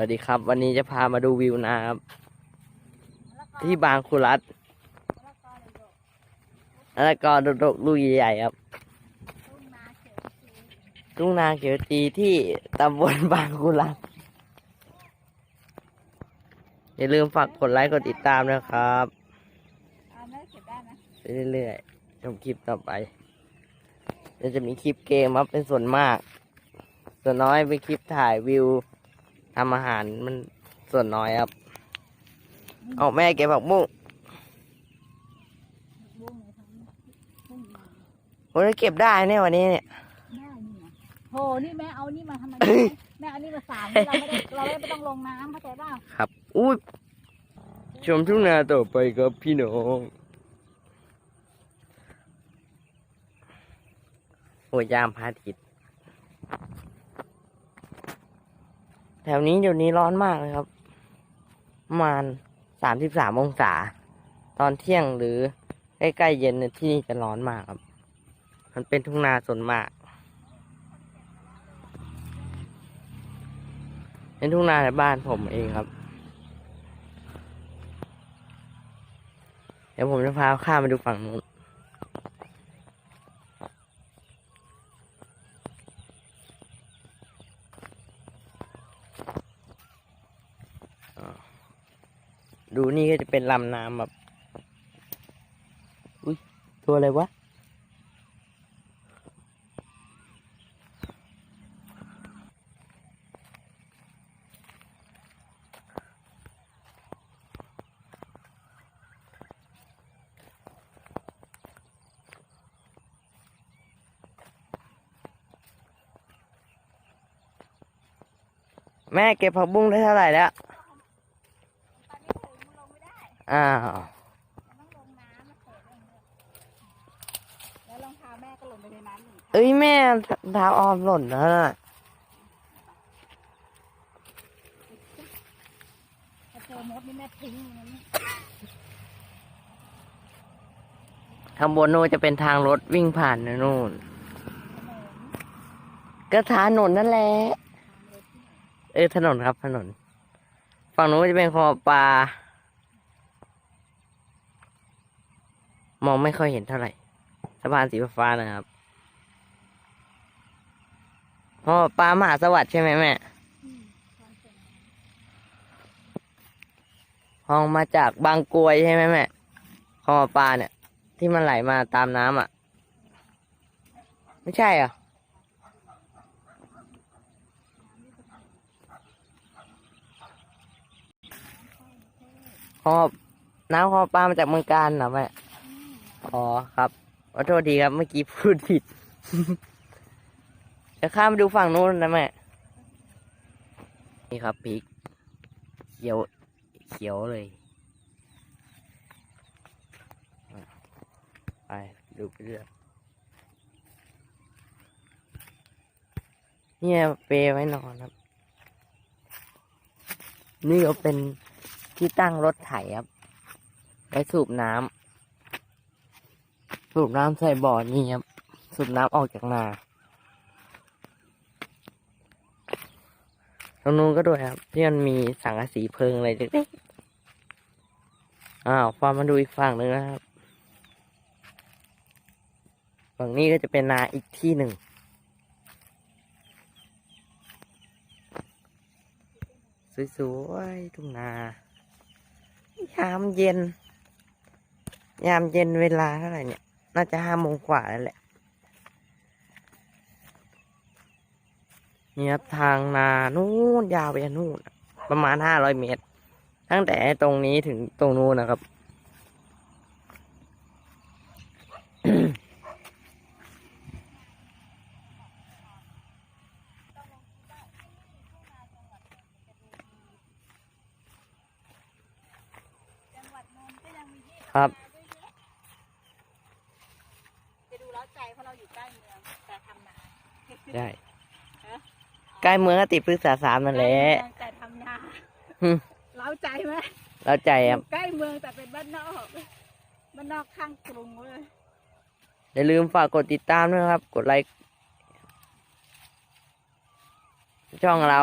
วัสดีครับ วันนี้จะพามาดูวิวนะครับ ที่บางคุรัตแล้วก็ดกๆลูกใหญ่ๆครับทุ่งนาเขียวจีที่ตำบลบางคุรัตอย่าลืมฝากกดไลค์กดติดตามนะครับเอาไม่เก็บได้นะไปเรื่อยๆชมคลิปต่อไปเดี๋ยวจะมีคลิปเกมครับเป็นส่วนมาก ส่วนน้อยเป็นคลิปถ่ายวิว ทำอาหารมันส่วนน้อยครับ เอาแม่เก็บผักบุ้งบุ้งเลยทั้งบุ้งมาผมจะเก็บได้เนี่ยวันนี้เนี่ยแม่นี่ไงโหนี่แม่เอานี่มาทำไมแม่เอานี่มาสามเราไม่ได้เราไม่ต้องลงน้ำเข้าใจป่ะครับอุ้ยชมทุ่งนาต่อไปครับพี่น้องโอ้ยยามพระอาทิตย์ แถวนี้เดี๋ยวนี้ร้อนมากเลยครับประมาณสามสิบสามองศา ตอนเที่ยงหรือใกล้ๆเย็นที่นี่จะร้อนมากครับ มันเป็นทุ่งนาส่วนมาก เป็นทุ่งนาในบ้านผมเองครับ เดี๋ยวผมจะพาข้ามไปดูฝั่งนู้น ดูนี่ก็จะเป็นลำน้ำแบบ อุ้ยตัวอะไรวะ แม่เก็บผักบุ้งได้เท่าไหร่แล้ว ตอนนี้ถึงมันลงไม่ได้ อ้าวมันต้องลงน้ำมาเสร็จแล้วรองเท้าแม่ก็ลงไปในน้ำหนึ่งเอ้ยแม่เท้าออมหล่นแล้วนะถ้าเจอมดนี่แม่ทิ้งมันนี่ข้างบนนู้นจะเป็นทางรถวิ่งผ่านนะนู่น ก็ถนนนั่นแหละ เออถนนครับถนน ฝั่งนู้นจะเป็นคลองปลา มองไม่ค่อยเห็นเท่าไหร่สะพานสีฟ้านะครับคลอปลามหาสวัสดิ์ใช่ไหมแม่อืมคลองมาจากบางกรวยใช่ไหมแม่คลองปลาเนี่ย ที่มันไหลมาตามน้ำอะ ไม่ใช่เหรอคลองน้ำคลองปลามาจากเมืองการเหรอแม่ อ๋อครับขอโทษทีครับ เมื่อกี้พูดผิด จะข้ามไปดูฝั่งนู้นนะแม่ นี่ครับพริก เขียว เขียวเลย ไป ดูไปเรื่อยเนี่ยเปรย์ไว้นอนครับ นี่ก็เป็นที่ตั้งรถไถครับ ไว้สูบน้ำ สูบน้ำใส่บ่อนี่ครับ สูบน้ำออกจากนาตรงนู้นก็ด้วยครับ ที่มันมีสังกะสีเพลิงอะไรเล็กๆอ้าวฟามาดูอีกฝั่งหนึ่งนะครับ ฝั่งนี้ก็จะเป็นนาอีกที่หนึ่งสวยๆทุ่งนายามเย็น ยามเย็นเวลาเท่าไหร่เนี่ย น่าจะห้าโมงกว่าแล้วแหละ นี่ครับทางนานู่นยาวไปนู่นประมาณห้าร้อยเมตร ตั้งแต่ตรงนี้ถึงตรงนู้นนะครับครับ จะดูเล้าใจเพราะเราอยู่ใกล้เมืองแต่ทำนา ได้ ใกล้เมืองก็ติดพฤกษาสามนั่นแหละใกล้เมืองแต่ทำนาอืมเล้าใจไหมเราใจอครับยู่ใกล้เมืองแต่เป็นบ้านนอกบ้านนอกข้างกรุงเลยอย่าลืมฝากกดติดตามด้วยนะครับ กดไลค์ช่องเรา